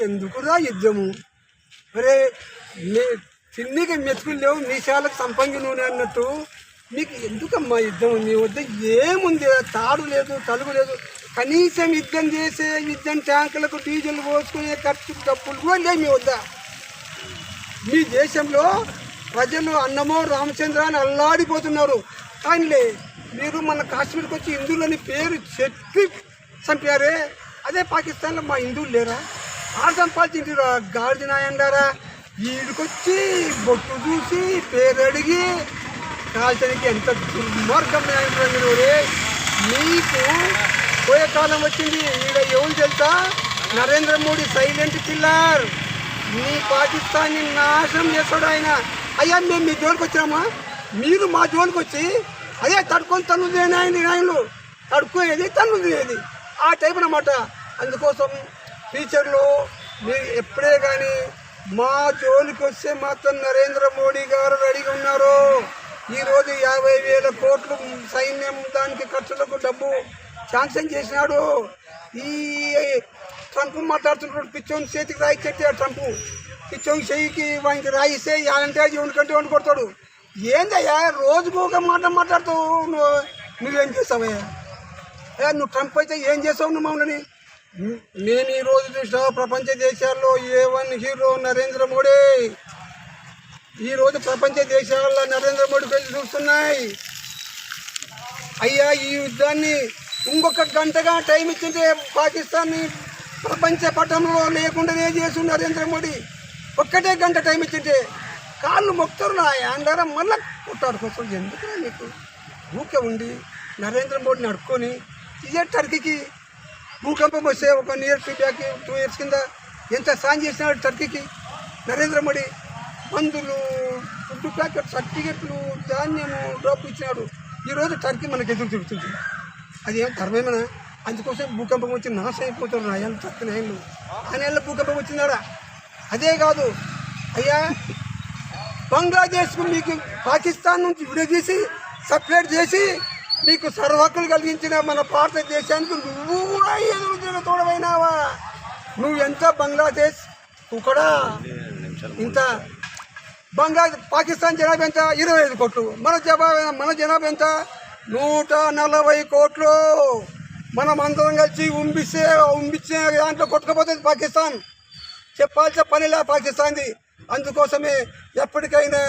ఎందుకురా యుద్ధము? అరే మీ తిన్నికి మెతుకులు లేవు మీసాలకు సంపంగి నూనె అన్నట్టు. మీకు ఎందుకమ్మా యుద్ధం మీ వద్ద ఏముంది? తాడు లేదు తలుగు లేదు. కనీసం యుద్ధం చేసే యుద్ధం ట్యాంకులకు డీజిల్ పోసుకునే ఖర్చు డబ్బులు కూడా లేవు మీ వద్ద. మీ దేశంలో ప్రజలు అన్నమో రామచంద్ర అని అల్లాడిపోతున్నారు. కానీలే మీరు మన కాశ్మీర్కి వచ్చి హిందువులని పేరు చెప్పి చంపారే. అదే పాకిస్తాన్లో మా హిందువులు లేరా? సంపాదించారా గాడిద నాయండారా వీడికొచ్చి బొట్టు చూసి పేరు అడిగి కాల్చడానికి ఎంత దుర్మార్గం నాయంటారు రే మీకు పోయే కాలం వచ్చింది. ఈడ ఎవరు తెలుసా? Narendra Modi silent killer. మీ పాకిస్తాన్ని నాశనం చేస్తాడు ఆయన. అయ్యా మేము మీ జోలికి వచ్చినామా? మీరు మా జోలికి వచ్చి అయ్యా తడుకొని తన్ను ఆయన నాయనలు. తడుకునేది తన్నుదేది ఆ టైప్ అన్నమాట. అందుకోసం ఫ్యూచర్లో మీరు ఎప్పుడే కానీ మా జోలికి వస్తే మాత్రం నరేంద్ర మోడీ గారు రెడీగా ఉన్నారు. ఈరోజు యాభై వేల కోట్లు సైన్యం దానికి ఖర్చులకు డబ్బు శాంక్షన్ చేసినాడు. ఈ ట్రంప్ మాట్లాడుతున్నాడు పిచ్చోని చేతికి రాయిచ్చేటే ట్రంప్. పిచ్చోని చెయ్యికి వానికి రాయిస్తే అంటే ఎవరికంటే వండి కొడతాడు ఏందయ్యా రోజుకు ఒక మాట మాట్లాడుతావు నువ్వు నువ్వేం చేస్తావయ్యా? ఏ, నువ్వు ట్రంప్ అయితే ఏం చేస్తావు నువ్వు మమ్మల్ని? నేను ఈ రోజు చూసిన ప్రపంచ దేశాల్లో A one hero Narendra Modi. ఈరోజు ప్రపంచ దేశాల్లో నరేంద్ర మోడీ వెళ్ళి చూస్తున్నాయి. అయ్యా ఈ యుద్ధాన్ని ఇంకొక గంటగా టైం ఇచ్చింటే పాకిస్తాన్ని ప్రపంచ పటంలో లేకుండానే చేసి నరేంద్ర మోడీ? ఒక్కటే గంట టైం ఇచ్చింటే కాళ్ళు మొక్తారు నా యాండారా మళ్ళా కొట్టాడుకోసం ఎందుకు నీకు? ఊకే ఉండి నరేంద్ర మోడీని అడుక్కొని ఇదే టర్కీకి భూకంపం వస్తే ఒక year two back two years కింద ఎంత సాయం చేసినాడు టర్కీకి నరేంద్ర మోడీ మందులు ఫుడ్ ప్యాకెట్ సర్టిఫికెట్లు ధాన్యము డబ్బు ఇచ్చినాడు. ఈరోజు టర్కీ మనకు ఎదురు తిరుగుతుంది అది ఏం ధర్మమేనా? అందుకోసం భూకంపం వచ్చి నాశనం అయిపోతారు నా ఎంత తక్కువ నేళ్ళు ఆ నెలలో భూకంపం వచ్చిందాడా? అదే కాదు. అయ్యా బంగ్లాదేశ్కు మీకు పాకిస్తాన్ నుంచి విడదీసి సపరేట్ చేసి నీకు సర్వహక్కులు కలిగించిన మన భారతదేశానికి నువ్వు కూడా ఎదురు తోడవైనావా? నువ్వు ఎంత బంగ్లాదేశ్ కూడా ఇంత బంగ్లాదేశ్ పాకిస్తాన్ జనాభా ఎంత? ఇరవై ఐదు కోట్లు. మన జనాభా మన జనాభా ఎంత? నూట నలభై కోట్లు. మనం అందరం కలిసి ఉంపిస్తే ఉంపించే దాంట్లో కొట్టుకపోతుంది పాకిస్తాన్. చెప్పాల్సిన పనిలా పాకిస్తాన్ది. అందుకోసమే ఎప్పటికైనా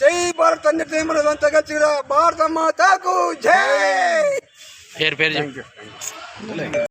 జై భారత్ అన్నట్టు మనదంతా కలిసి భారత మాతాకు జై! పేరు పేరు